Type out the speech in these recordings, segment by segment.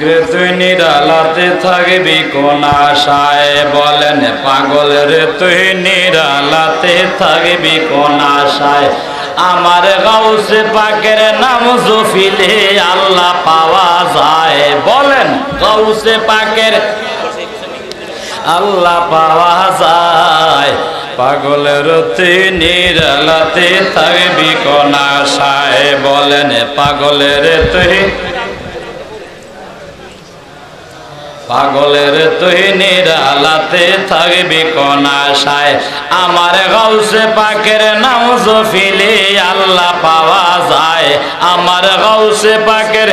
রে তুই নিরালাতে থাকবি কোন আশায়? বলেন পাগল রে তুই নিরালাতে থাকবি কোন আশায়? আমার গাউসে পাকের নাম জফিলে আল্লাহ পাওয়া যায়। বলেন, গাউসে পাকের আল্লাহ পাওয়া যায়। পাগলের তুই নিরালাতে থাকবি কোন আশায়? বলেন, পাগলের তুই পাগলের তুই নিরালাতে থাকবি কোন আশায় আমার গাউসে পাকের নাম জফিলে আল্লাহ পাওয়া যায়। আমার গাউসে পাকের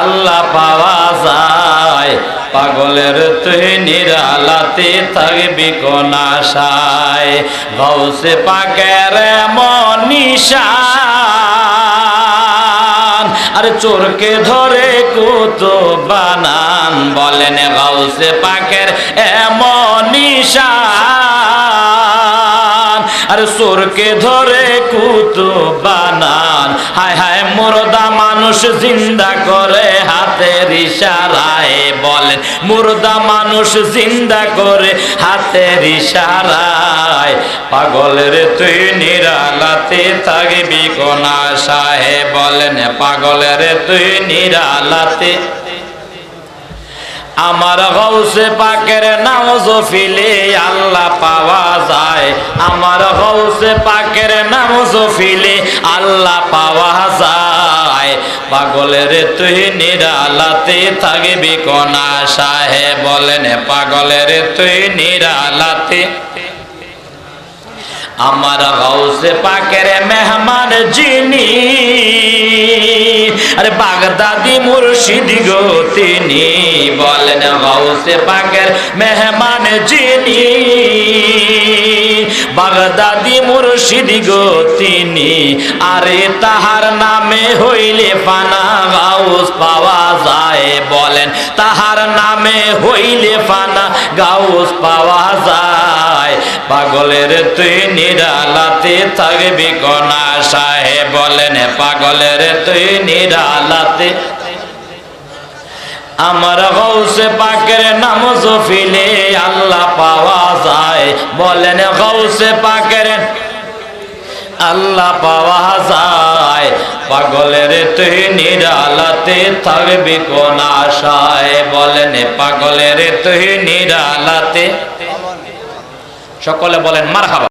আল্লাহ পাওয়া যায়। পাগলের তুই নিরালাতে থাকবি কোন আশায় গাউসে পাকের মনীষা আর চোরকে ধরে কুত বানান বলেন গাউসে পাকের এমন আর চোরকে ধরে কুত বানান। হায় হায় মোরদা মানুষ জিন্দা করে হাতের ইশারায় বলেন মুর্দা মানুষ জিন্দা করে হাতের ইশারায়। পাগলের তুই নিরালাতে থাকবি কোন আশায়? বলেন পাগলের তুই নিরালাতে। আমার হৌসে পাকের আল্লাহ পাওয়া যায়। আমার হৌসে পাকের নাম জফিলে আল্লাহ পাওয়া যায়। পাগলের তুই নিরালাতে থাকবি কোন আশায় বলেন, পাগলের তুই নিরালাতে। আমার গাউসে পাকের মেহমান যিনি, আরে বাগদাদি মুর্শিদ গো তিনি বলেন গাউসে পাকের মেহমান যিনি। বাগদাদি মুর্শিদ গো তিনি। আরে তাহার নামে হইলে পানা গাউস পাওয়া যায় বলেন। তাহার নামে হইলে পানা গাউস পাওয়া যায়। পাগলের তুই নিরালাতে থাকবি কনা সাহে বলেন, পাগলের তুই নিরালাতে আমার গৌসে পাকের নাম জফিলে আল্লাহ পাওয়া যায়। বলেন গৌসে পাকের আল্লাহ পাওয়া যায়। পাগলের তুই নিরালাতে থাকবি কোন আশায়। বলেন পাগলের তুই নিরালাতে সকলে বলেন মার